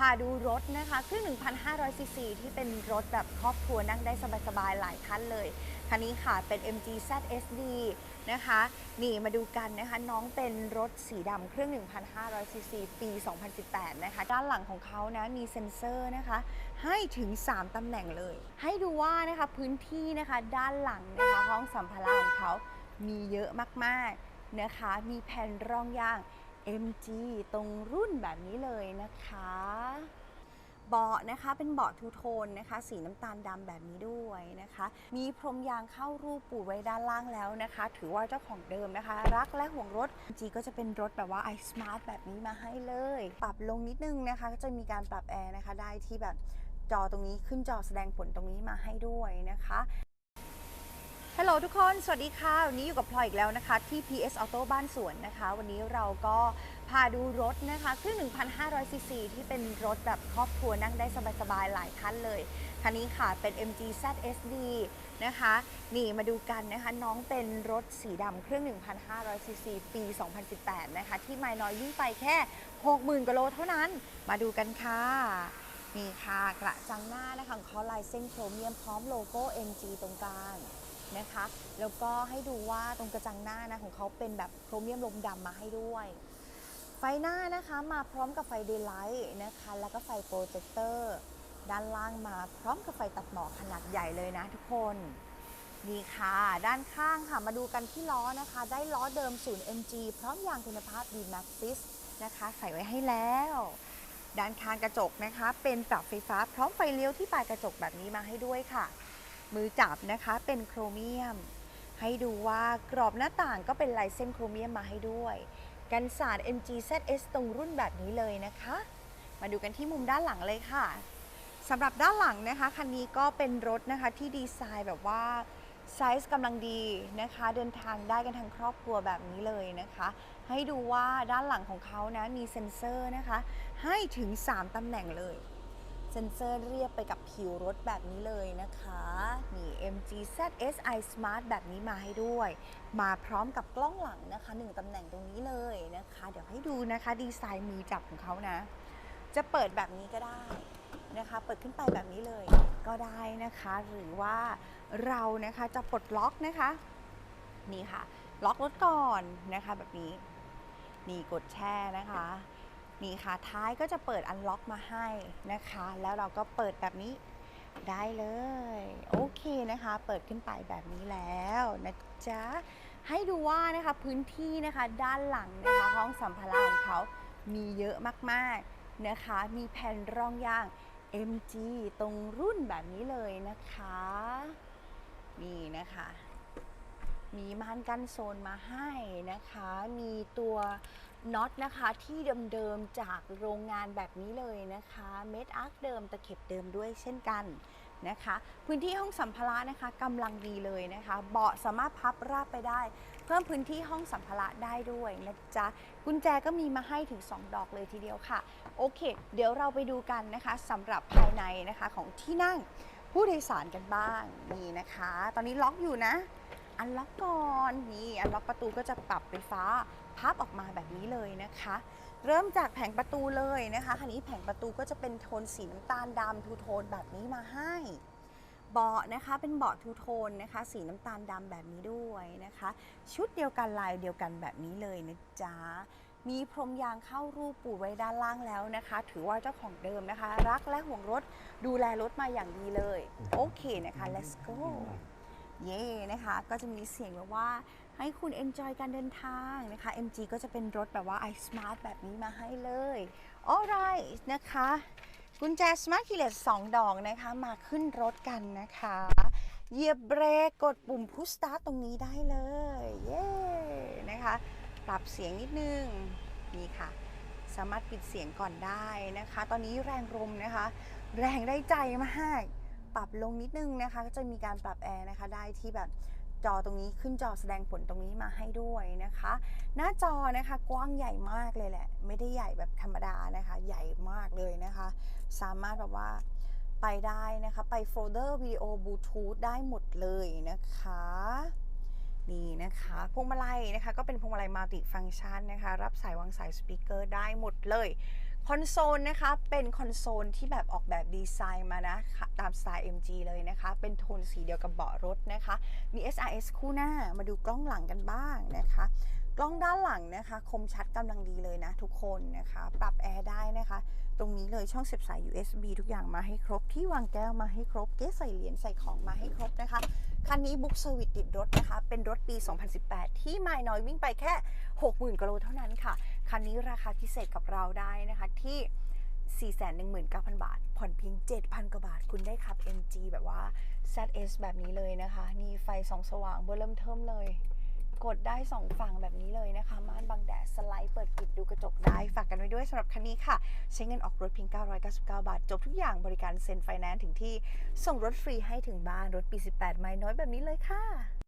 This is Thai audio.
พาดูรถนะคะเครื่อง 1,500 ซีซี ที่เป็นรถแบบครอบครัวนั่งได้สบายๆ หลายคันเลย คันนี้ค่ะเป็น MG ZSD นะคะ นี่มาดูกันนะคะ น้องเป็นรถสีดำเครื่อง 1,500 ซีซี ปี 2018 นะคะ ด้านหลังของเขานะ มีเซ็นเซอร์นะคะ ให้ถึง 3ตำแหน่งเลย ให้ดูว่านะคะพื้นที่นะคะด้านหลังนะคะห้องสัมภาระของเขามีเยอะมากๆนะคะ มีแผ่นรองยาง MG ตรงรุ่นแบบนี้เลยนะคะ เบาะนะคะเป็นเบาะทูโทนนะคะ สีน้ำตาลดำแบบนี้ด้วยนะคะ มีพรมยางเข้ารูปปูไว้ด้านล่างแล้วนะคะ ถือว่าเจ้าของเดิมนะคะ รักและห่วงรถ MG ก็จะเป็นรถแบบว่า iSmart แบบนี้มาให้เลย ปรับลงนิดนึงนะคะ ก็จะมีการปรับแอร์นะคะ ได้ที่แบบจอตรงนี้ขึ้นจอแสดงผลตรงนี้มาให้ด้วยนะคะ ฮัลโหลทุกคน สวัสดีค่ะ วันนี้อยู่กับพลอยอีกแล้วนะคะ ที่ PS Auto บ้านสวนนะคะ วันนี้เราก็พาดูรถนะคะเครื่อง 1,500 ซีซี ที่เป็นรถแบบครอบครัวนั่งได้สบายๆ หลายคันเลย คันนี้ค่ะเป็น MG ZSD นะคะ นี่มาดูกันนะคะ น้องเป็นรถสีดำเครื่อง 1,500 ซีซี ปี 2018 นะคะ ที่ไม่น้อยวิ่งไปแค่ 60,000กิโลเท่านั้น มาดูกันค่ะนี่ค่ะกระจังหน้านะคะของเขาลายเส้นโครเมียมพร้อมโลโก้ MG ตรงกลาง นะคะ แล้วก็ให้ดูว่าตรงกระจังหน้านะของเขาเป็นแบบโครเมียมลมดำมาให้ด้วย ไฟหน้านะคะมาพร้อมกับไฟเดย์ไลท์นะคะ แล้วก็ไฟโปรเจคเตอร์ด้านล่างมาพร้อมกับไฟตัดหมอกขนาดใหญ่เลยนะทุกคนนี่ค่ะ ด้านข้างค่ะ มาดูกันที่ล้อนะคะ ได้ล้อเดิมศูนย์ MG พร้อมยางคุณภาพ d m a x ซิสนะคะ ใส่ไว้ให้แล้ว ด้านข้างกระจกนะคะ เป็นปรับไฟฟ้าพร้อมไฟเลี้ยวที่ปลายกระจกแบบนี้มาให้ด้วยค่ะ มือจับนะคะเป็นโครเมียม ให้ดูว่ากรอบหน้าต่างก็เป็นลายเส้นโครเมียมมาให้ด้วย กันศาสตร์ MG ZS ตรงรุ่นแบบนี้เลยนะคะ มาดูกันที่มุมด้านหลังเลยค่ะสำหรับด้านหลังนะคะคันนี้ก็เป็นรถนะคะที่ดีไซน์แบบว่าไซส์กำลังดีนะคะ เดินทางได้กันทั้งครอบครัวแบบนี้เลยนะคะ ให้ดูว่าด้านหลังของเขานะมีเซ็นเซอร์นะคะ ให้ถึง 3ตำแหน่งเลย เซนเซอร์เรียบไปกับผิวรถแบบนี้เลยนะคะนี่ MG ZS i Smart แบบนี้มาให้ด้วย มาพร้อมกับกล้องหลังนะคะหนึ่งตำแหน่งตรงนี้เลยนะคะ เดี๋ยวให้ดูนะคะดีไซน์มือจับของเขานะ จะเปิดแบบนี้ก็ได้นะคะ เปิดขึ้นไปแบบนี้เลยก็ได้นะคะ หรือว่าเรานะคะจะปลดล็อกนะคะ นี่ค่ะ ล็อกรถก่อนนะคะแบบนี้ นี่กดแช่นะคะ นี่ค่ะท้ายก็จะเปิดอันล็อกมาให้นะคะ แล้วเราก็เปิดแบบนี้ได้เลย โอเคนะคะ เปิดขึ้นไปแบบนี้แล้วนะจ๊ะ ให้ดูว่านะคะพื้นที่นะคะด้านหลังนะคะห้องสัมภาระของเขามีเยอะมากๆนะคะ มีแผ่นรองยาง MG ตรงรุ่นแบบนี้เลยนะคะ นี่นะคะ มีม่านกันโซนมาให้นะคะ มีตัว น็อตนะคะที่เดิมๆจากโรงงานแบบนี้เลยนะคะ เม็ดอาร์คเดิมตะเข็บเดิมด้วยเช่นกันนะคะ พื้นที่ห้องสัมภาระนะคะกำลังดีเลยนะคะ เบาะสามารถพับราบไปได้ เพิ่มพื้นที่ห้องสัมภาระได้ด้วยนะจ๊ะกุญแจก็มีมาให้ถึง 2 ดอกเลยทีเดียวค่ะ โอเค เดี๋ยวเราไปดูกันนะคะสำหรับภายในนะคะของที่นั่งผู้โดยสารกันบ้างนี่นะคะ ตอนนี้ล็อกอยู่นะ อันล็อกก่อนนี่อันล็อกประตูก็จะปรับไฟฟ้า พับออกมาแบบนี้เลยนะคะ เริ่มจากแผงประตูเลยนะคะคันนี้แผงประตูก็จะเป็นโทนสีน้ำตาลดำทูโทนแบบนี้มาให้เบาะนะคะเป็นเบาะทูโทนนะคะ สีน้ำตาลดำแบบนี้ด้วยนะคะ ชุดเดียวกันลายเดียวกันแบบนี้เลยนะจ๊ะมีพรมยางเข้ารูปปูไว้ด้านล่างแล้วนะคะ ถือว่าเจ้าของเดิมนะคะ รักและห่วงรถดูแลรถมาอย่างดีเลย โอเคนะคะ let's go เย่นะคะ ก็จะมีเสียงแบบว่าให้คุณ enjoy การเดินทางนะคะ MG ก็จะเป็นรถแบบว่า iSmart แบบนี้มาให้เลย alright นะคะ กุญแจ Smart Keyless 2 ดอกนะคะ มาขึ้นรถกันนะคะเหยียบเบรกกดปุ่ม push start ตรงนี้ได้เลย เย้นะคะ ปรับเสียงนิดนึง นี่ค่ะ สามารถปิดเสียงก่อนได้นะคะ ตอนนี้แรงลมนะคะ แรงได้ใจมาก ปรับลงนิดนึงนะคะ ก็จะมีการปรับแอร์นะคะได้ที่แบบจอตรงนี้ขึ้นจอแสดงผลตรงนี้มาให้ด้วยนะคะ หน้าจอนะคะกว้างใหญ่มากเลยแหละ ไม่ได้ใหญ่แบบธรรมดานะคะ ใหญ่มากเลยนะคะ สามารถแบบว่าไปได้นะคะ ไปโฟลเดอร์วิดีโอบลูทูธได้หมดเลยนะคะนี่นะคะพวงมาลัยนะคะก็เป็นพวงมาลัยมัลติฟังก์ชันนะคะ รับสายวางสายสปีกเกอร์ได้หมดเลย คอนโซลนะคะ เป็นคอนโซลที่แบบออกแบบดีไซน์มานะค่ะตามสไตล์ MG เลยนะคะ เป็นโทนสีเดียวกับเบาะรถนะคะ มี SRS คู่หน้ามาดูกล้องหลังกันบ้างนะคะ กล้องด้านหลังนะคะ คมชัดกำลังดีเลยนะทุกคนนะคะ ปรับแอร์ได้นะคะ ตรงนี้เลยช่องเสียบสาย USB ทุกอย่างมาให้ครบ ที่วางแก้วมาให้ครบ เก๊ใส่เหรียญใส่ของมาให้ครบนะคะคันนี้บุ๊กเซอร์วิสติดรถนะคะ เป็นรถปี 2018 ที่ไม่น้อยวิ่งไปแค่ 60,000กิโลเท่านั้นค่ะ คันนี้ราคาพิเศษกับเราได้นะคะที่ 419,000 บาท ผ่อนเพียง 7,000 กว่าบาท คุณได้ขับ MG แบบว่า ZS แบบนี้เลยนะคะ นี่ไฟสองสว่างเบอร์เริ่มเทิมเลย กดได้สองฝั่งแบบนี้เลยนะคะ ม่านบังแดด สไลด์เปิดปิดดูกระจกได้ ฝากกันไว้ด้วยสำหรับคันนี้ค่ะ ใช้เงินออกรถเพียง 999 บาท จบทุกอย่างบริการเซ็นไฟแนนซ์ถึงที่ ส่งรถฟรีให้ถึงบ้าน รถปี 18 ไม่น้อยแบบนี้เลยค่ะ